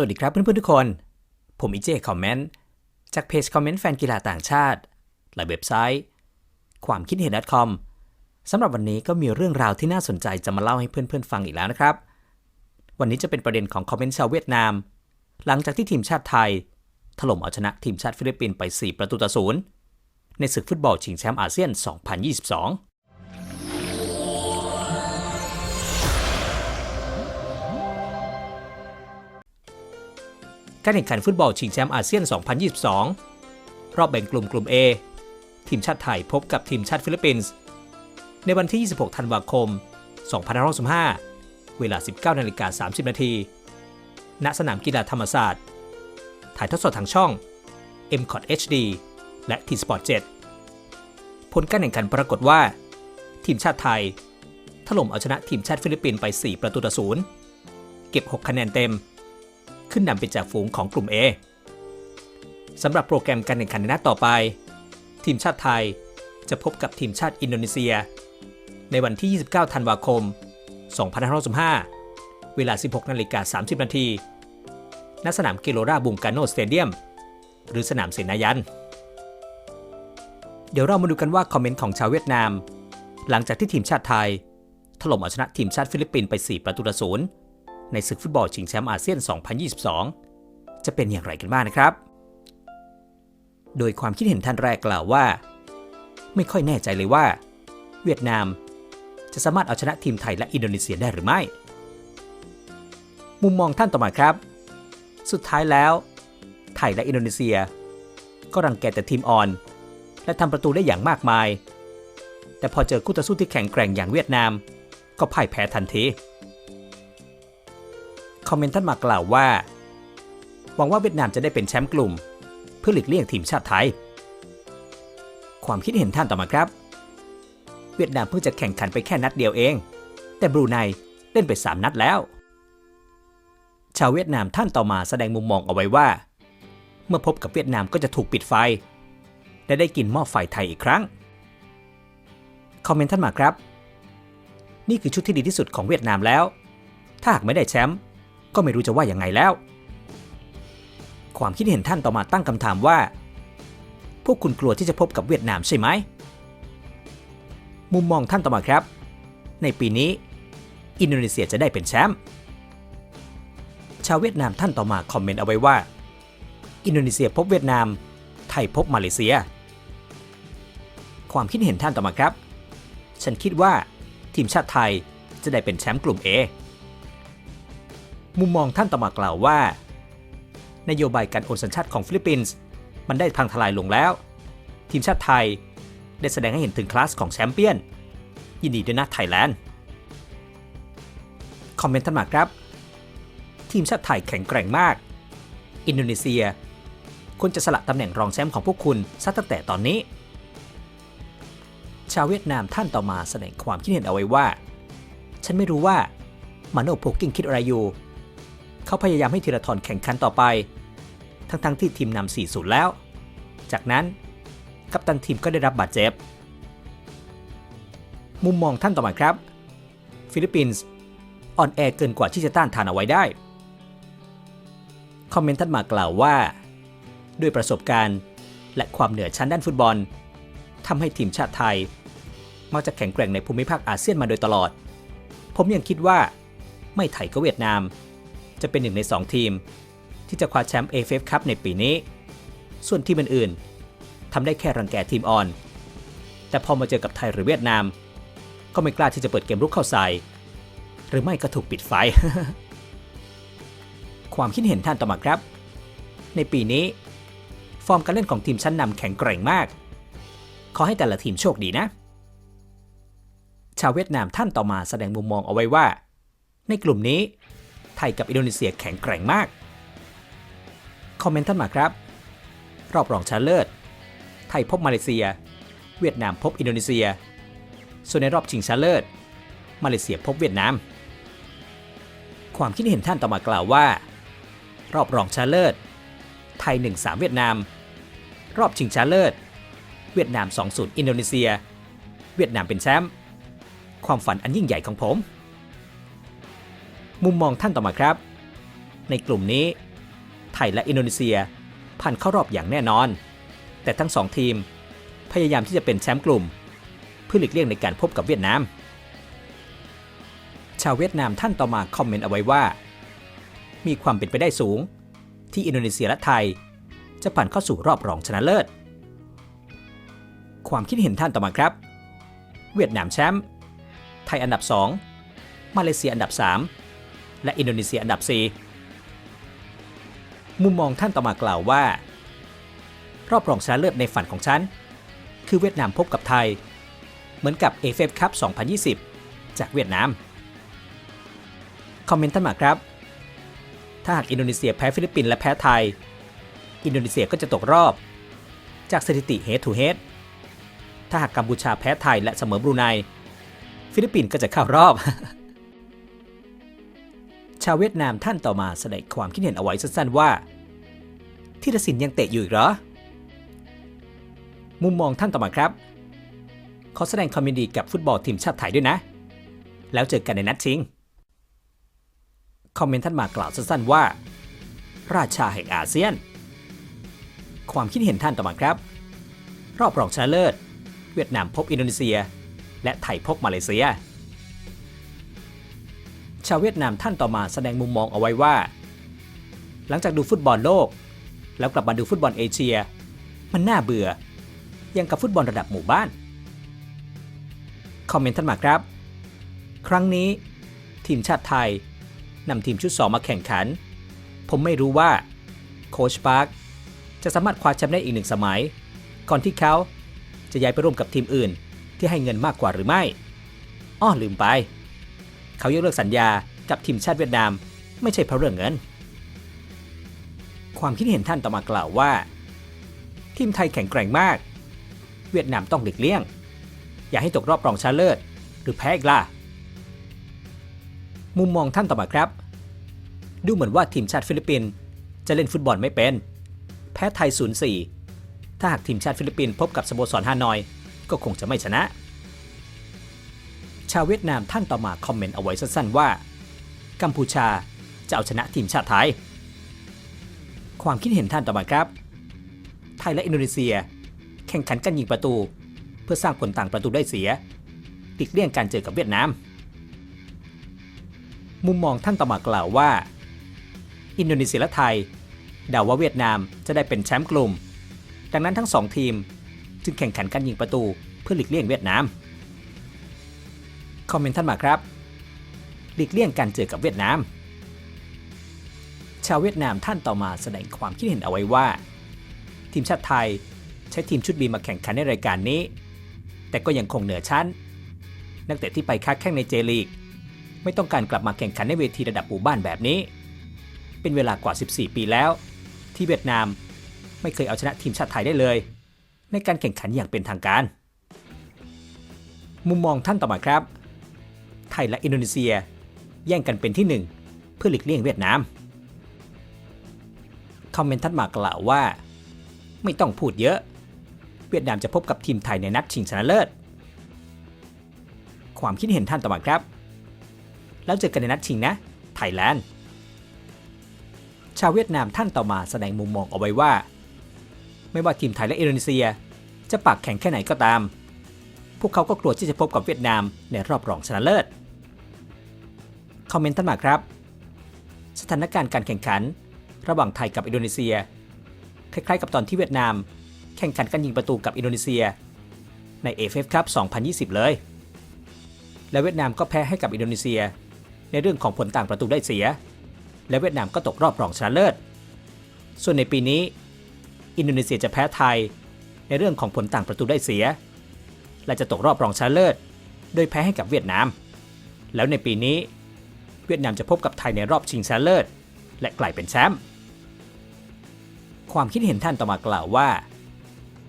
วัสดีครับเพื่อนๆทุกคน ผมอีเจคอมเมนต์จากเพจคอมเมนต์แฟนกีฬาต่างชาติและเว็บไซต์ ความคิดเห็น .com สำหรับวันนี้ก็มีเรื่องราวที่น่าสนใจจะมาเล่าให้เพื่อนๆฟังอีกแล้วนะครับ วันนี้จะเป็นประเด็นของคอมเมนต์ชาวเวียดนาม หลังจากที่ทีมชาติไทย ถล่มเอาชนะทีมชาติฟิลิปปินส์ไป 4 ประตูต่อศูนย์ในศึกฟุตบอลชิงแชมป์อาเซียน 2022 การแข่งขันฟุตบอลชิงแชมป์อาเซียน 2022 รอบแบ่งกลุ่มกลุ่ม A ทีมชาติไทยพบกับทีมชาติฟิลิปปินส์ ในวันที่ 26 ธันวาคม 2565 เวลา 19นาฬิกา30 นาที ณ สนามกีฬาธรรมศาสตร์ ถ่ายทอดสดทางช่อง m c o t HD และ T Sport 7 ผลการแข่งขันปรากฏว่า ทีมชาติไทย ถล่มเอาชนะทีมชาติฟิลิปปินส์ไป 4 ประตูต่อศูนย์เก็บ 6 คะแนนเต็ม ขึ้นนำเป็นจากฝูงของกลุ่ม A สำหรับโปรแกรมการแข่งขันในนัดต่อไป ทีมชาติไทยจะพบกับทีมชาติอินโดนีเซีย ในวันที่ 29 ธันวาคม 2565 เวลา 16 นาฬิกา 30 นาที ณ สนามเกโลราบุงกาโนสเตเดียม หรือสนามเสนายัน เดี๋ยวเรามาดูกันว่าคอมเมนต์ของชาวเวียดนาม หลังจากที่ทีมชาติไทย ถล่มเอาชนะทีมชาติฟิลิปปินส์ไป 4 ประตูต่อศูนย์ ในศึกฟุตบอลชิงแชมป์อาเซียน 2022 จะเป็นอย่างไรกันบ้างนะครับ โดยความคิดเห็นท่านแรกกล่าวว่า ไม่ค่อยแน่ใจเลยว่า เวียดนาม จะสามารถเอาชนะทีมไทยและอินโดนีเซียได้หรือไม่ มุมมองท่านต่อมาครับ สุดท้ายแล้ว ไทยและอินโดนีเซีย ก็รังแกแต่ทีมอ่อน และทำประตูได้อย่างมากมาย แต่พอเจอคู่ต่อสู้ที่แข็งแกร่งอย่างเวียดนาม ก็พ่ายแพ้ทันที คอมเมนต์ท่านมากล่าวว่า หวังว่าเวียดนามจะได้เป็นแชมป์กลุ่ม เพื่อหลีกเลี่ยงทีมชาติไทย ความคิดเห็นท่านต่อมาครับ เวียดนามเพิ่งจะแข่งขันไปแค่นัดเดียวเอง แต่บรูไนเล่นไป 3 นัดแล้ว ชาวเวียดนามท่านต่อมาแสดงมุมมองเอาไว้ว่า เมื่อพบกับเวียดนามก็จะถูกปิดไฟ และได้กินหม้อไฟไทยอีกครั้ง คอมเมนต์ท่านมาครับ นี่คือชุดที่ดีที่สุดของเวียดนามแล้ว ถ้าหากไม่ได้แชมป์ ก็ไม่รู้จะว่ายังไงแล้ว ความคิดเห็นท่านต่อมาตั้งคำถามว่า พวกคุณกลัวที่จะพบกับเวียดนามใช่ไหม มุมมองท่านต่อมาครับ ในปีนี้ อินโดนีเซียจะได้เป็นแชมป์ ชาวเวียดนามท่านต่อมาคอมเมนต์เอาไว้ว่า อินโดนีเซียพบเวียดนาม ไทยพบมาเลเซีย ความคิดเห็นท่านต่อมาครับ ฉันคิดว่าทีมชาติไทยจะได้เป็นแชมป์กลุ่ม A มุมมองท่านต่อมากล่าวว่า นโยบายการโอนสัญชาติของฟิลิปปินส์มันได้พังทลายลงแล้ว ทีมชาติไทยได้แสดงให้เห็นถึงคลาสของแชมเปี้ยน ยินดีด้วยนะไทยแลนด์ คอมเมนต์ท่านมาครับ ทีมชาติไทยแข็งแกร่งมาก อินโดนีเซียควรจะสละตำแหน่งรองแชมป์ของพวกคุณซะตั้งแต่ตอนนี้ ชาวเวียดนามท่านต่อมาแสดงความคิดเห็นเอาไว้ว่า ฉันไม่รู้ว่ามาโนโพกกิ้งคิดอะไรอยู่ เขาพยายามให้ธีรทรแข่งขันต่อไป ทั้งๆทที่ทีมนำ4-0 แล้ว จากนั้น กัปตันทีมก็ได้รับบาดเจ็บ มุมมองท่านต่อมาครับ ฟิลิปปินส์อ่อนแอเกินกว่าที่จะต้านทานเอาไว้ได้ คอมเมนต์ท่านมากล่าวว่า ด้วยประสบการณ์และความเหนือชั้นด้านฟุตบอลทำให้ทีมชาติไทย มักจะแข็งแกร่งในภูมิภาคอาเซียนมาโดยตลอด ผมยังคิดว่าไม่ไทยก็เวียดนาม จะเป็นหนึ่งใน 2 ทีม ที่จะคว้าแชมป์ AFF คัพในปีนี้ ส่วนทีมอื่นๆทำได้แค่รังแกทีมอ่อน แต่พอมาเจอกับไทยหรือเวียดนาม ก็ไม่กล้าที่จะเปิดเกมรุกเข้าใส่ หรือไม่ก็ถูกปิดไฟ ความคิดเห็นท่านต่อมาครับ ในปีนี้ ฟอร์มการเล่นของทีมชั้นนำแข็งแกร่งมาก ขอให้แต่ละทีมโชคดีนะชาวเวียดนามท่านต่อมาแสดงมุมมองเอาไว้ว่า ในกลุ่มนี้ ไทยกับอินโดนีเซียแข็งแกร่งมาก คอมเมนต์ท่านมาครับ รอบรองชนะเลิศ ไทยพบมาเลเซีย เวียดนามพบอินโดนีเซีย ส่วนในรอบชิงชนะเลิศ มาเลเซียพบเวียดนาม ความคิดเห็นท่านต่อมากล่าวว่า รอบรองชนะเลิศ ไทย 1-3 เวียดนาม รอบชิงชนะเลิศ เวียดนาม 2-0 อินโดนีเซีย เวียดนามเป็นแชมป์ ความฝันอันยิ่งใหญ่ของผม มุมมองท่านต่อมาครับ ในกลุ่มนี้ ไทยและอินโดนีเซีย ผ่านเข้ารอบอย่างแน่นอน แต่ทั้งสองทีม พยายามที่จะเป็นแชมป์กลุ่ม เพื่อหลีกเลี่ยงในการพบกับเวียดนาม ชาวเวียดนามท่านต่อมาคอมเมนต์เอาไว้ว่า มีความเป็นไปได้สูง ที่อินโดนีเซียและไทย จะผ่านเข้าสู่รอบรองชนะเลิศ ความคิดเห็นท่านต่อมาครับ เวียดนามแชมป์ไทยอันดับ 2 มาเลเซียอันดับ 3 และอินโดนีเซียอันดับ 4 มุมมองท่านต่อมากล่าวว่า รอบรองชนะเลิศในฝันของฉัน คือเวียดนามพบกับไทย เหมือนกับ AFF Cup 2020 จากเวียดนาม คอมเมนต์ท่านมาครับ ถ้าหากอินโดนีเซียแพ้ฟิลิปปินส์และแพ้ไทย อินโดนีเซียก็จะตกรอบ จากสถิติ head to head ถ้าหากกัมพูชาแพ้ไทยและเสมอบรูไนฟิลิปปินส์ก็จะเข้ารอบ ชาวเวียดนามท่านต่อมาแสดงความคิดเห็นเอาไว้สั้นๆว่าธีรศิลป์ยังเตะอยู่อีกเหรอ มุมมองท่านต่อมาครับขอแสดงความยินดีกับฟุตบอลทีมชาติไทยด้วยนะ แล้วเจอกันในนัดชิง คอมเมนต์ท่านมากล่าวสั้นๆว่า ราชาแห่งอาเซียน ความคิดเห็นท่านต่อมาครับ รอบรองชนะเลิศ เวียดนามพบอินโดนีเซีย และไทยพบมาเลเซีย ชาวเวียดนามท่านต่อมาแสดงมุมมองเอาไว้ว่า หลังจากดูฟุตบอลโลก แล้วกลับมาดูฟุตบอลเอเชีย มันน่าเบื่อ ยังกับฟุตบอลระดับหมู่บ้าน คอมเมนต์ท่านมาครับ ครั้งนี้ ทีมชาติไทยนำทีมชุด2มาแข่งขัน ผมไม่รู้ว่าโคชปาร์คจะสามารถคว้าแชมป์ได้อีกหนึ่งสมัย ก่อนที่เขาจะย้ายไปร่วมกับทีมอื่นที่ให้เงินมากกว่าหรือไม่ อ้อลืมไป เขายกเลิกสัญญากับทีมชาติเวียดนาม ไม่ใช่เพราะเรื่องเงิน ความคิดเห็นท่านต่อมากล่าวว่า ทีมไทยแข็งแกร่งมาก เวียดนามต้องหลีกเลี่ยง อย่าให้ตกรอบรองชนะเลิศหรือแพ้อีกล่ะมุมมองท่านต่อมาครับ ดูเหมือนว่าทีมชาติฟิลิปปินส์จะเล่นฟุตบอลไม่เป็น แพ้ไทย 0-4 ถ้าหากทีมชาติฟิลิปปินส์พบกับสโมสรฮานอย ก็คงจะไม่ชนะ ชาวเวียดนามท่านต่อมาคอมเมนต์เอาไว้สั้นๆว่า กัมพูชาจะเอาชนะทีมชาติไทย ความคิดเห็นท่านต่อมาครับ ไทยและอินโดนีเซีย แข่งขันกันยิงประตู เพื่อสร้างผลต่างประตูได้เสียหลีกเลี่ยงการเจอกับเวียดนาม มุมมองท่านต่อมากล่าวว่า อินโดนีเซียและไทยเดาว่าเวียดนามจะได้เป็นแชมป์กลุ่ม ดังนั้นทั้งสองทีม จึงแข่งขันกันยิงประตูเพื่อหลีกเลี่ยงเวียดนาม คอมเมนต์ท่านมาครับหลีกเลี่ยงการเจอกับเวียดนาม ชาวเวียดนามท่านต่อมาแสดงความคิดเห็นเอาไว้ว่า ทีมชาติไทยใช้ทีมชุดบีมาแข่งขันในรายการนี้ แต่ก็ยังคงเหนือชั้น นักเตะที่ไปค้าแข่งในเจลีก ไม่ต้องการกลับมาแข่งขันในเวทีระดับหมู่บ้านแบบนี้ เป็นเวลากว่า 14 ปีแล้ว ที่เวียดนามไม่เคยเอาชนะทีมชาติไทยได้เลย ในการแข่งขันอย่างเป็นทางการ มุมมองท่านต่อมาครับ ยและอินโดนีเซีย แย่งกันเป็นที่หนึ่งเพื่อหลีกเลี่ยงเวียดนาม คอมเมนต์ท่านมากล่าวว่า ไม่ต้องพูดเยอะ เวียดนามจะพบกับทีมไทยในนัดชิงชนะเลิศ ความคิดเห็นท่านต่อมาครับ แล้วเจอกันในนัดชิงนะ ไทยแลนด์ ชาวเวียดนามท่านต่อมาแสดงมุมมองเอาไว้ว่า ไม่ว่าทีมไทยและอินโดนีเซียจะปากแข็งแค่ไหนก็ตามพวกเขาก็กลัวที่จะพบกับเวียดนามในรอบรองชนะเลิศ คอมเมนต์ท่านมาครับ สถานการณ์การแข่งขัน ระหว่างไทยกับอินโดนีเซีย คล้ายๆ กับตอนที่เวียดนาม แข่งขันกันยิงประตูกับอินโดนีเซีย ใน AFF Cup 2020 เลย และเวียดนามก็แพ้ให้กับอินโดนีเซีย ในเรื่องของผลต่างประตูได้เสีย และเวียดนามก็ตกรอบรองชนะเลิศ ส่วนในปีนี้ อินโดนีเซียจะแพ้ไทย ในเรื่องของผลต่างประตูได้เสีย และจะตกรอบรองชนะเลิศ โดยแพ้ให้กับเวียดนาม แล้วในปีนี้ เวียดนามจะพบกับไทยในรอบชิงชนะเลิศและกลายเป็นแชมป์ความคิดเห็นท่านต่อมากล่าวว่า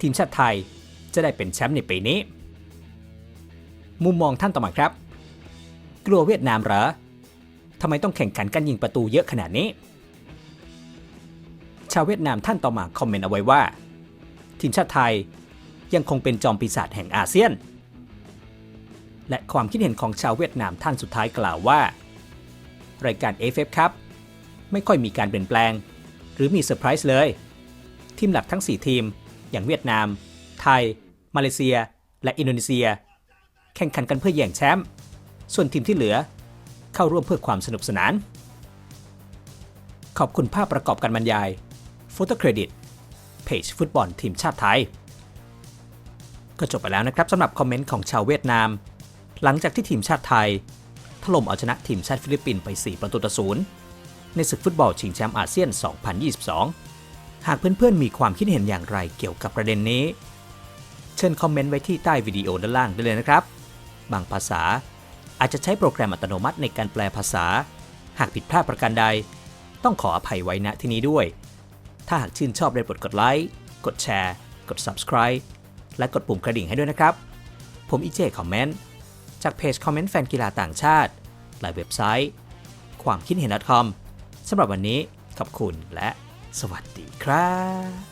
ทีมชาติไทยจะได้เป็นแชมป์ในปีนี้ มุมมองท่านต่อมาครับ กลัวเวียดนามเหรอทำไมต้องแข่งขันกันยิงประตูเยอะขนาดนี้ ชาวเวียดนามท่านต่อมาคอมเมนต์เอาไว้ว่า ทีมชาติไทยยังคงเป็นจอมปีศาจแห่งอาเซียน และความคิดเห็นของชาวเวียดนามท่านสุดท้ายกล่าวว่า รายการ AFF ครับ ไม่ค่อยมีการเปลี่ยนแปลง หรือมีเซอร์ไพรส์เลย ทีมหลักทั้ง 4 ทีม อย่างเวียดนาม ไทย มาเลเซีย และอินโดนีเซีย แข่งขันกันเพื่อแย่งแชมป์ส่วนทีมที่เหลือ เข้าร่วมเพื่อความสนุกสนาน ขอบคุณภาพประกอบการบรรยายโฟโต้เครดิตเพจฟุตบอลทีมชาติไทย ก็จบไปแล้วนะครับสำหรับคอมเมนต์ของชาวเวียดนาม หลังจากที่ทีมชาติไทย ถล่มเอาชนะทีมชาติฟิลิปปินส์ไป 4 ประตูต่อศูนย์ในศึกฟุตบอลชิงแชมป์อาเซียน 2022 หากเพื่อนๆ มีความคิดเห็นอย่างไรเกี่ยวกับประเด็นนี้ เชิญคอมเมนต์ไว้ที่ใต้วิดีโอด้านล่างได้เลยนะครับ บางภาษาอาจจะใช้โปรแกรมอัตโนมัติในการแปลภาษา หากผิดพลาดประการใด ต้องขออภัยไว้ณที่นี้ด้วย ถ้าหากชื่นชอบได้โปรดกดไลค์กดแชร์ กด subscribe และกดปุ่มกระดิ่งให้ด้วยนะครับ ผมอีเจคอมเมนต์ จากเพจคอมเมนต์แฟนกีฬาต่างชาติ หลายเว็บไซต์ ความคิดเห็น .com สำหรับวันนี้ขอบคุณและสวัสดีครับ